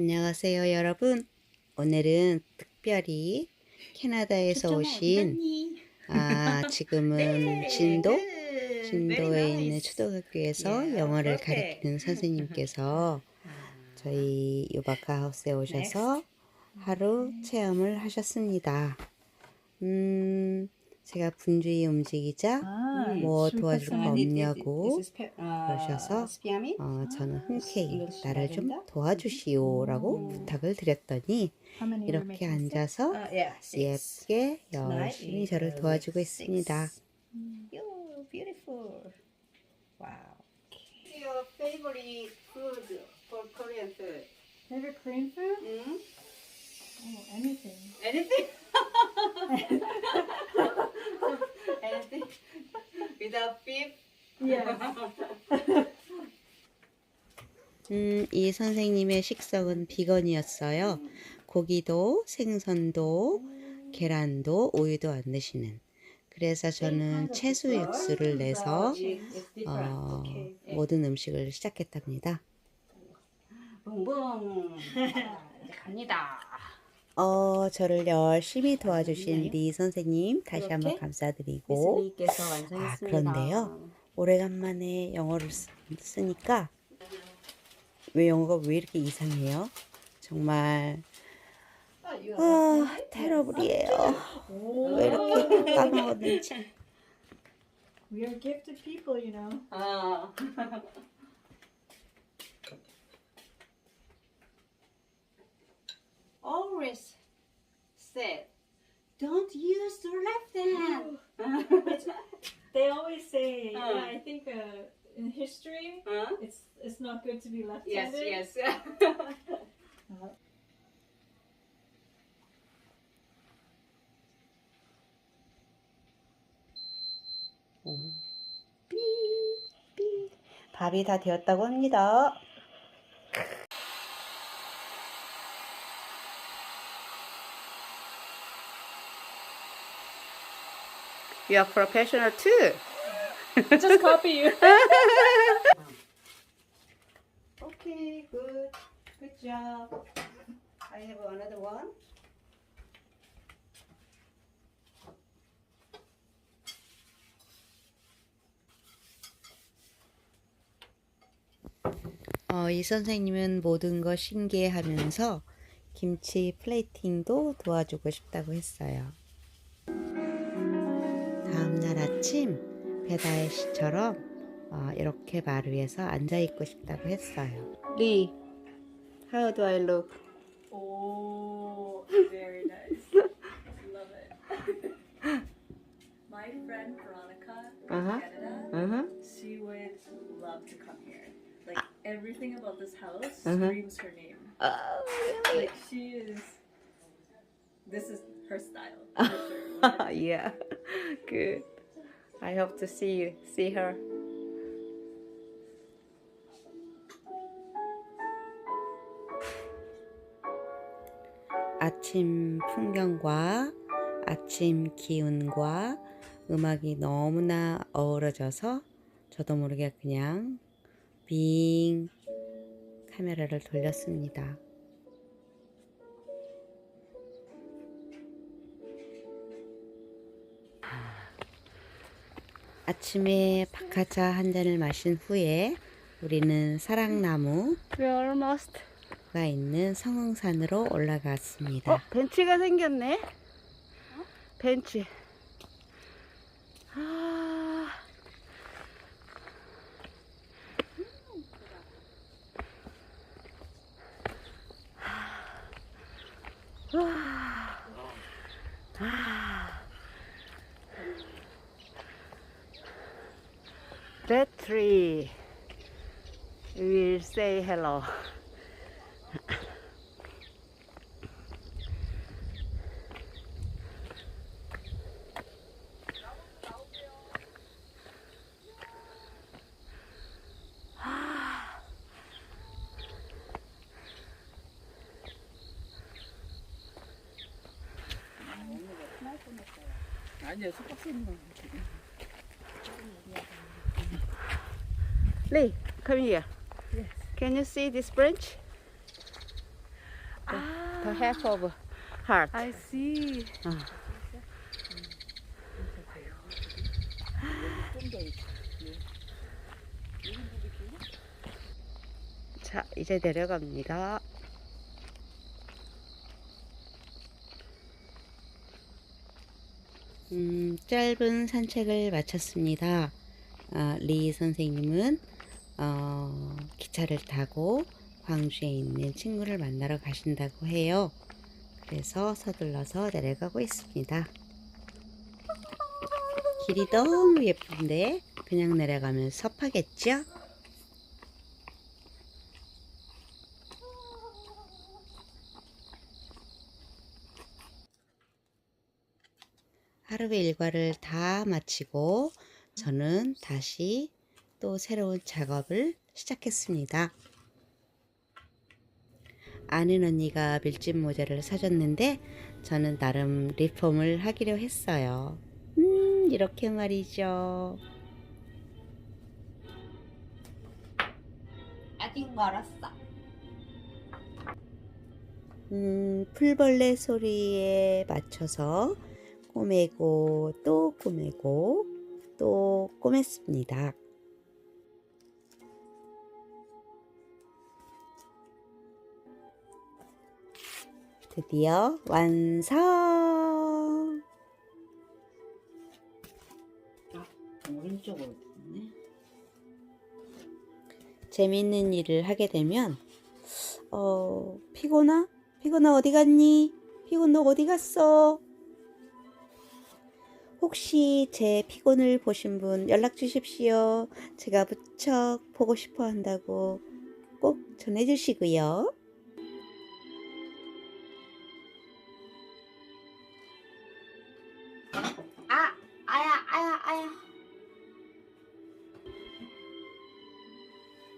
안녕하세요, 여러분. 오늘은 특별히 캐나다에서 오신 아, 지금은 진도? 진도에 있는 초등학교에서 영어를 가르치는 선생님께서 저희 요바카 하우스에 오셔서 하루 체험을 하셨습니다. 음, 제가 분주히 움직이자 뭐 도와줄 거 없냐고 그러셔서 어, 저는 흔쾌히 나를 좀 도와주시오라고 부탁을 드렸더니 이렇게 앉아서 예쁘게 열심히 저를 도와주고 있습니다. anything. Without beef? 음, 이 선생님의 식성은 비건이었어요. 고기도 생선도 계란도 우유도 안 드시는. 그래서 저는 채소 육수를 내서 어, 모든 음식을 시작했답니다. 붕붕. 이제 갑니다. 어, 저를 열심히 도와주신 리 선생님 다시 한번 이렇게 감사드리고 아, 완성했습니다. 그런데요. 오래간만에 영어를 쓰, 쓰니까 왜 영어가 왜 이렇게 이상해요? 정말 아, 테러블이에요. 왜 이렇게 까먹었는지. We are gifted people, you know. 아. Always said, don't use the left hand. They always say, Uh. yeah, I think uh, in history, Huh? it's it's not good to be Yes, left-handed. yes. 밥이 다 되었다고 합니다. You are professional too. Just copy you. Okay, good. Good job. I have another one. 어, 이 선생님은 모든 거 신기해하면서 김치 플레이팅도 도와주고 싶다고 했어요. 다음 날 아침 배다혜 씨처럼 어, 이렇게 말 위에서 앉아 있고 싶다고 했어요. 리, how do I look? Oh, very nice. Love it. My friend Veronica from Uh-huh. Canada, Uh-huh. she would love to come here. Like everything about this house Uh-huh. screams her name. Oh, really? Like she is. This is her style. for sure. yeah, good. I hope to see you, see her. 아침 풍경과 아침 기운과 음악이 너무나 어우러져서 저도 모르게 그냥 빙 카메라를 돌렸습니다. 아침에 박하차 한 잔을 마신 후에 우리는 사랑나무가. 있는 성흥산으로 올라갔습니다. 어, 벤치가 생겼네. 벤치. 아. That tree will say hello. 아니야 속박쓰는 거. Lee, come here. Can you see this branch? 아, the half of heart. I see. 자, 이제 내려갑니다. 음, 짧은 산책을 마쳤습니다. 아, 리 선생님은 어, 기차를 타고 광주에 있는 친구를 만나러 가신다고 해요. 그래서 서둘러서 내려가고 있습니다. 길이 너무 예쁜데 그냥 내려가면 섭하겠죠? 하루의 일과를 다 마치고 저는 다시 또 새로운 작업을 시작했습니다. 아는 언니가 밀짚 모자를 사줬는데 저는 나름 리폼을 하기로 했어요. 음, 이렇게 말이죠. 아직 멀었어. 음, 풀벌레 소리에 맞춰서 꼬매고 또 꼬매고 또 꼬맸습니다. 드디어 완성! 아, 오른쪽으로 됐네. 재밌는 일을 하게 되면, 어, 피곤아? 피곤아 어디 갔니? 피곤 너 어디 갔어? 혹시 제 피곤을 보신 분 연락 주십시오. 제가 무척 보고 싶어 한다고 꼭 전해주시고요. 아, 아야, 아야, 아야.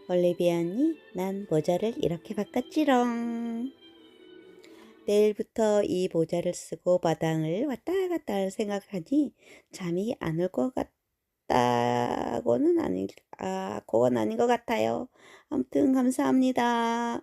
올리비아니, 난 모자를 이렇게 바꿨지롱. 내일부터 이 모자를 쓰고 마당을 왔다 갔다 할 생각하니 잠이 안 올 것 같다고는 아니, 아, 그건 아닌 것 같아요. 아무튼 감사합니다.